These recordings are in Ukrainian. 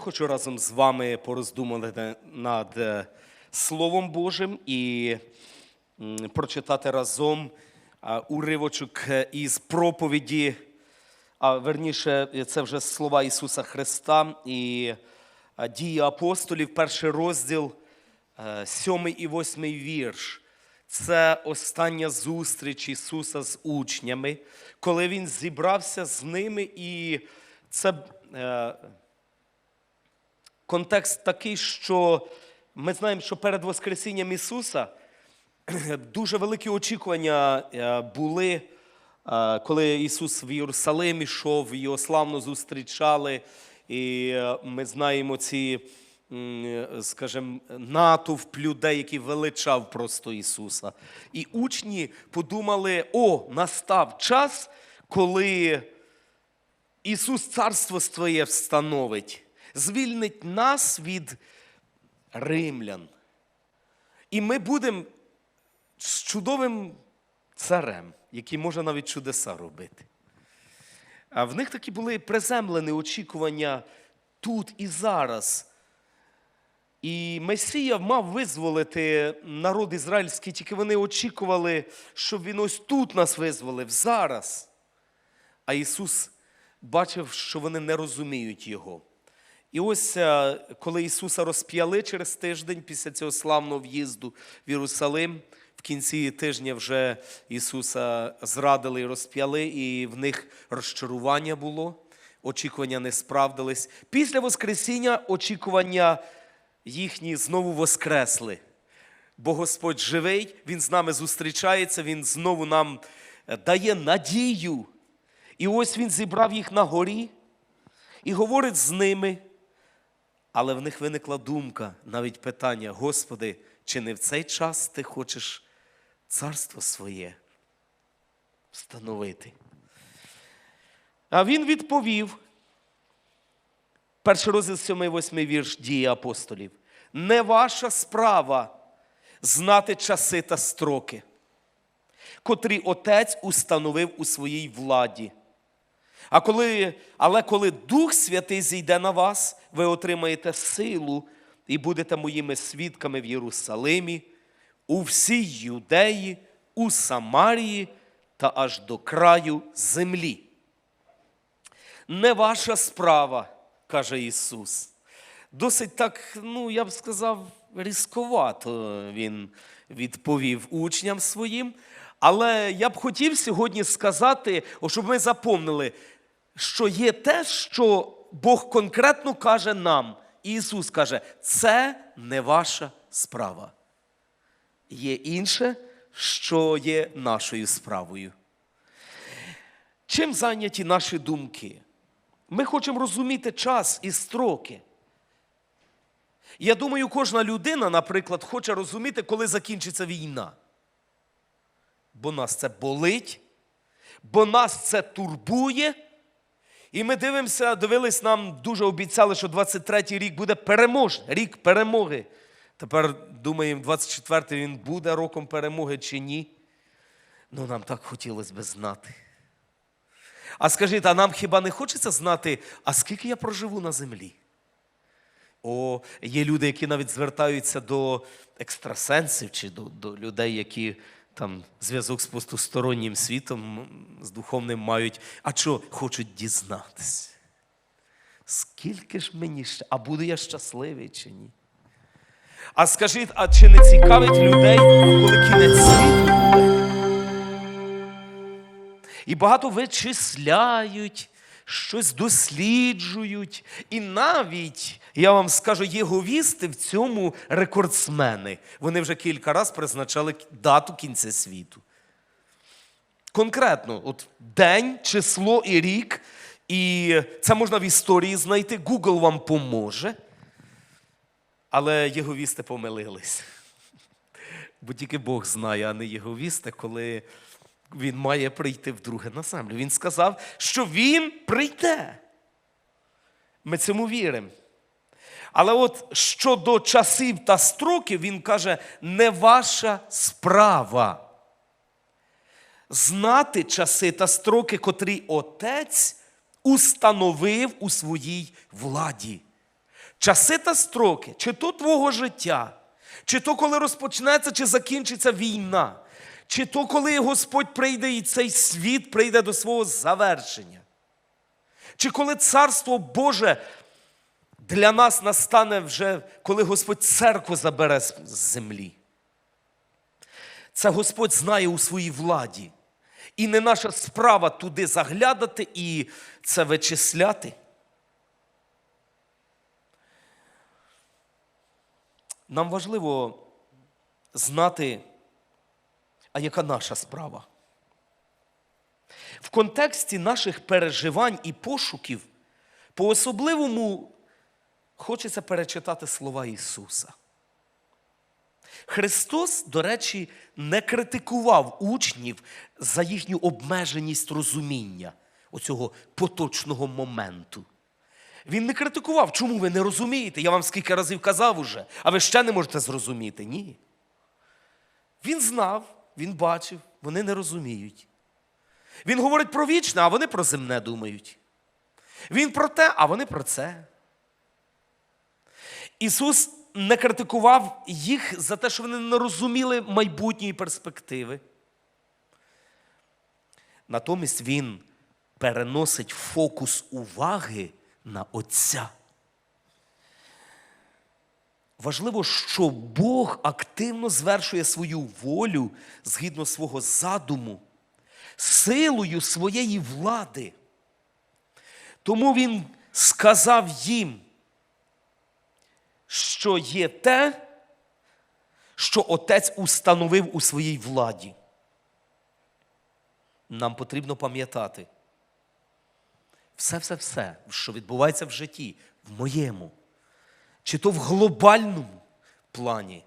хочу разом з вами пороздумувати над е, Словом Божим і прочитати разом уривочок е, із проповіді, а верніше, це вже слова Ісуса Христа і дії апостолів, перший розділ, е, сьомий і восьмий вірш. Це остання зустріч Ісуса з учнями, коли Він зібрався з ними, і це е, контекст такий, що ми знаємо, що перед Воскресінням Ісуса дуже великі очікування е, були, е, коли Ісус в Єрусалим ішов, його славно зустрічали. І е, ми знаємо ці, скажімо, натовп людей, який величав просто Ісуса. І учні подумали: о, настав час, коли Ісус царство своє встановить, звільнить нас від римлян. І ми будемо з чудовим царем, який може навіть чудеса робити. А в них такі були приземлені очікування тут і зараз. І Месія мав визволити народ ізраїльський, тільки вони очікували, щоб він ось тут нас визволив зараз. А Ісус бачив, що вони не розуміють Його. І ось е, коли Ісуса розп'яли через тиждень після цього славного в'їзду в Єрусалим, в кінці тижня вже Ісуса зрадили і розп'яли, і в них розчарування було, очікування не справдились. Після Воскресіння очікування їхні знову воскресли. Бо Господь живий, Він з нами зустрічається, Він знову нам е, дає надію. І ось Він зібрав їх на горі і говорить з ними. Але в них виникла думка, навіть питання: Господи, чи не в цей час ти хочеш царство своє встановити? А він відповів, перший розділ 7-8 вірш дії апостолів. Не ваша справа знати часи та строки, котрі Отець установив у своїй владі. А коли, але коли Дух Святий зійде на вас, ви отримаєте силу і будете моїми свідками в Єрусалимі, у всій Юдеї, у Самарії та аж до краю землі. Не ваша справа, каже Ісус. Досить так, ну я б сказав, різковато він відповів учням своїм. Але я б хотів сьогодні сказати, щоб ми запомнили, що є те, що Бог конкретно каже нам. Ісус каже, це не ваша справа. Є інше, що є нашою справою. Чим зайняті наші думки? Ми хочемо розуміти час і строки. Я думаю, кожна людина, наприклад, хоче розуміти, коли закінчиться війна. Бо нас це болить, бо нас це турбує. І ми дивимося, дивились, нам дуже обіцяли, що 23-й рік буде переможний, рік перемоги. Тепер думаємо, 24-й він буде роком перемоги чи ні. Ну, нам так хотілося би знати. А скажіть, а нам хіба не хочеться знати, а скільки я проживу на землі? О, є люди, які навіть звертаються до екстрасенсів чи до, до людей, які там зв'язок з потустороннім світом, з духовним мають, а що хочуть дізнатися. Скільки ж мені ще, а буду я щасливий чи ні? А скажіть, а чи не цікавить людей, коли кінець світу? І багато вичисляють, щось досліджують. І навіть, я вам скажу, єговісти в цьому рекордсмени. Вони вже кілька разів призначали дату кінця світу. Конкретно, от день, число і рік. І це можна в історії знайти. Google вам поможе. Але єговісти помилились. Бо тільки Бог знає, а не єговісти, коли він має прийти вдруге на землю. Він сказав, що він прийде. Ми цьому віримо. Але от щодо часів та строків, він каже, не ваша справа. Знати часи та строки, котрі отець установив у своїй владі. часи та строки, чи то твого життя, чи то коли розпочнеться, чи закінчиться війна, чи то коли Господь прийде і цей світ прийде до свого завершення, чи коли Царство Боже для нас настане вже, коли Господь церкву забере з землі. Це Господь знає у своїй владі. І не наша справа туди заглядати і це вичисляти. Нам важливо знати, а яка наша справа. В контексті наших переживань і пошуків по-особливому хочеться перечитати слова Ісуса. Христос, до речі, не критикував учнів за їхню обмеженість розуміння оцього поточного моменту. Він не критикував, чому ви не розумієте? Я вам скільки разів казав уже, а ви ще не можете зрозуміти. Ні. Він знав, він бачив, вони не розуміють. Він говорить про вічне, а вони про земне думають. Він про те, а вони про це. Ісус не критикував їх за те, що вони не розуміли майбутньої перспективи. Натомість Він переносить фокус уваги на Отця. Важливо, що Бог активно звершує свою волю згідно свого задуму, силою своєї влади. Тому Він сказав їм, що є те, що Отець установив у своїй владі. Нам потрібно пам'ятати все-все-все, що відбувається в житті, в моєму, чи то в глобальному плані,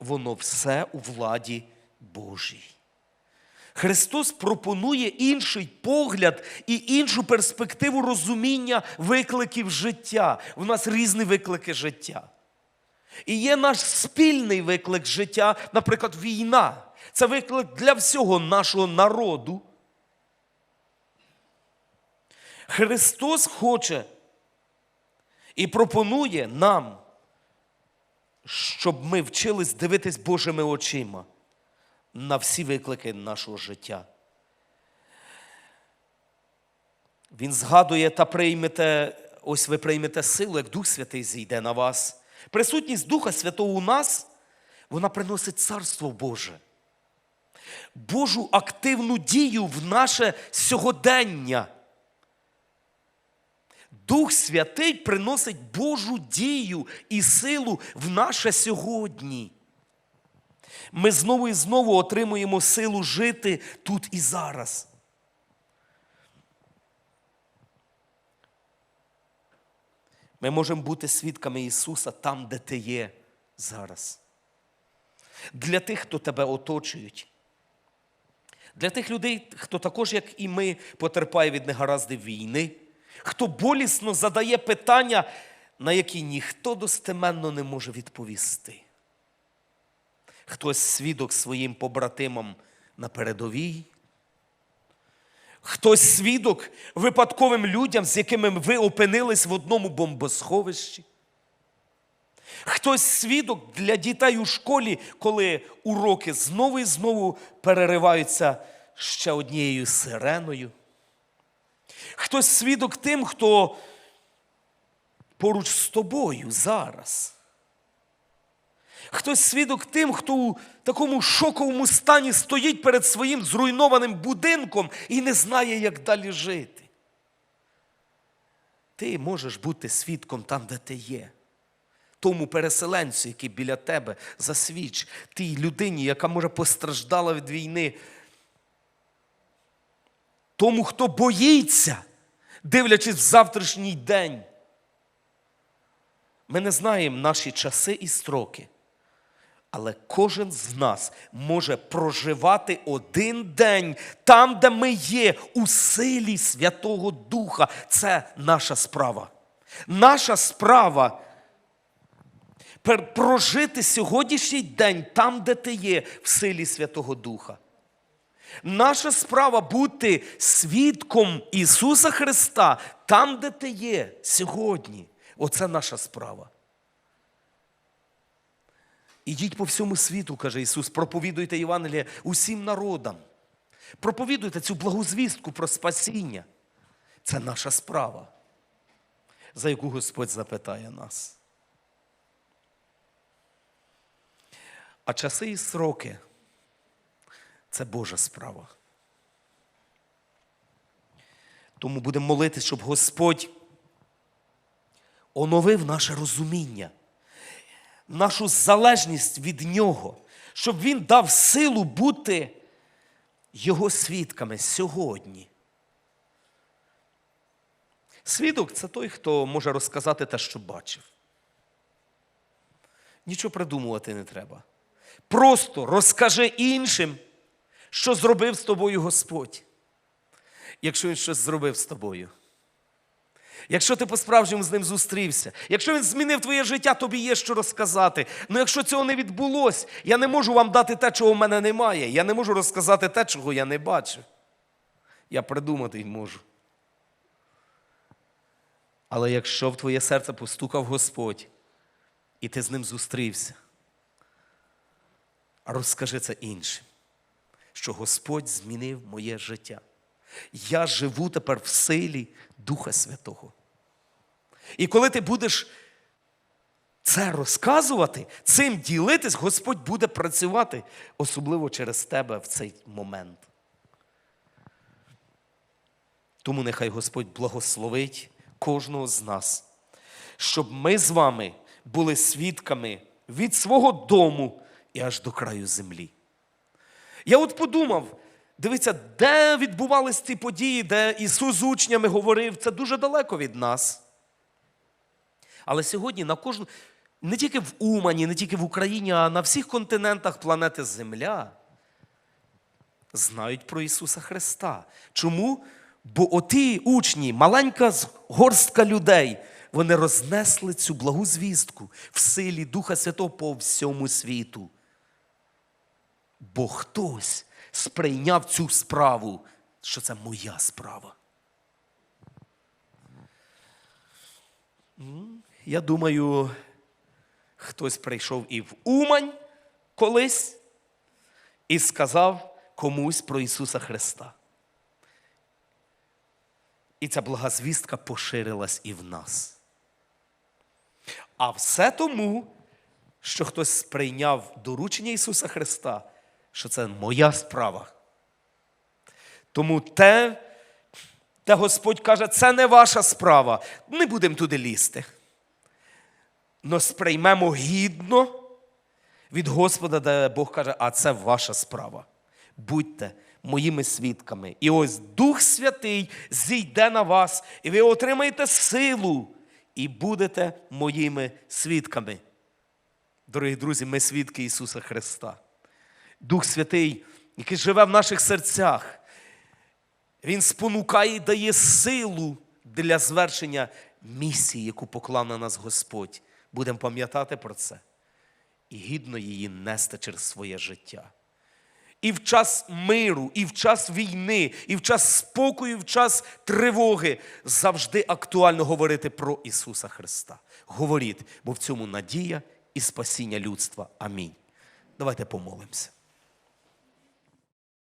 воно все у владі Божій. Христос пропонує інший погляд і іншу перспективу розуміння викликів життя. У нас різні виклики життя. І є наш спільний виклик життя, наприклад, війна. Це виклик для всього нашого народу. Христос хоче і пропонує нам, щоб ми вчились дивитись Божими очима на всі виклики нашого життя. Він згадує та приймете, ось ви приймете силу, як Дух Святий зійде на вас. Присутність Духа Святого у нас, вона приносить Царство Боже. Божу активну дію в наше сьогодення. Дух Святий приносить Божу дію і силу в наше сьогодні. Ми знову і знову отримуємо силу жити тут і зараз. Ми можемо бути свідками Ісуса там, де ти є зараз. Для тих, хто тебе оточують. Для тих людей, хто також, як і ми, потерпає від негараздів війни, хто болісно задає питання, на які ніхто достеменно не може відповісти. Хтось свідок своїм побратимам на передовій, хтось свідок випадковим людям, з якими ви опинились в одному бомбосховищі. Хтось свідок для дітей у школі, коли уроки знову і знову перериваються ще однією сиреною. Хтось свідок тим, хто поруч з тобою зараз. Хтось свідок тим, хто у такому шоковому стані стоїть перед своїм зруйнованим будинком і не знає, як далі жити. Ти можеш бути свідком там, де ти є. Тому переселенцю, який біля тебе засвіч, тій людині, яка може постраждала від війни. Тому, хто боїться, дивлячись в завтрашній день. Ми не знаємо наші часи і строки. Але кожен з нас може проживати один день там, де ми є, у силі Святого Духа. Це наша справа. Наша справа прожити сьогоднішній день там, де ти є, в силі Святого Духа. Наша справа бути свідком Ісуса Христа там, де ти є сьогодні, Оце наша справа. Ідіть по всьому світу, каже Ісус, проповідуйте Євангеліє усім народам. Проповідуйте цю благу звістку про спасіння. Це наша справа, за яку Господь запитає нас. А часи і сроки це Божа справа. Тому будемо молитись, щоб Господь оновив наше розуміння, нашу залежність від Нього, щоб Він дав силу бути Його свідками сьогодні. Свідок це той, хто може розказати те, що бачив. Нічого придумувати не треба. Просто розкажи іншим, що зробив з тобою Господь. Якщо він щось зробив з тобою. Якщо ти по-справжньому з ним зустрівся, якщо він змінив твоє життя, тобі є що розказати. Ну якщо цього не відбулося, я не можу вам дати те, чого в мене немає. Я не можу розказати те, чого я не бачу. Я придумати й можу. Але якщо в твоє серце постукав Господь, і ти з ним зустрівся, розкажи це іншим, що Господь змінив моє життя. Я живу тепер в силі Духа Святого. І коли ти будеш це розказувати, цим ділитись, Господь буде працювати, особливо через тебе в цей момент. Тому нехай Господь благословить кожного з нас, щоб ми з вами були свідками від свого дому і аж до краю землі. Я от подумав, дивіться, де відбувались ці події, де Ісус з учнями говорив, це дуже далеко від нас. Але сьогодні на кожну, не тільки в Умані, не тільки в Україні, а на всіх континентах планети Земля знають про Ісуса Христа. Чому? Бо оті учні, маленька горстка людей, вони рознесли цю благу звістку в силі Духа Святого по всьому світу. Бо хтось сприйняв цю справу, що це моя справа. Я думаю, хтось прийшов і в Умань колись і сказав комусь про Ісуса Христа. І ця блага звістка поширилась і в нас. А все тому, що хтось сприйняв доручення Ісуса Христа, що це моя справа. Тому те, те Господь каже, це не ваша справа. Не будемо туди лізти. Но сприймемо гідно від Господа, де Бог каже, а це ваша справа. Будьте моїми свідками. І ось Дух Святий зійде на вас, і ви отримаєте силу і будете моїми свідками. Дорогі друзі, ми свідки Ісуса Христа. Дух Святий, який живе в наших серцях, Він спонукає і дає силу для звершення місії, яку поклав на нас Господь. Будемо пам'ятати про це і гідно її нести через своє життя. І в час миру, і в час війни, і в час спокою, і в час тривоги завжди актуально говорити про Ісуса Христа. Говоріть, бо в цьому надія і спасіння людства. Амінь. Давайте помолимося.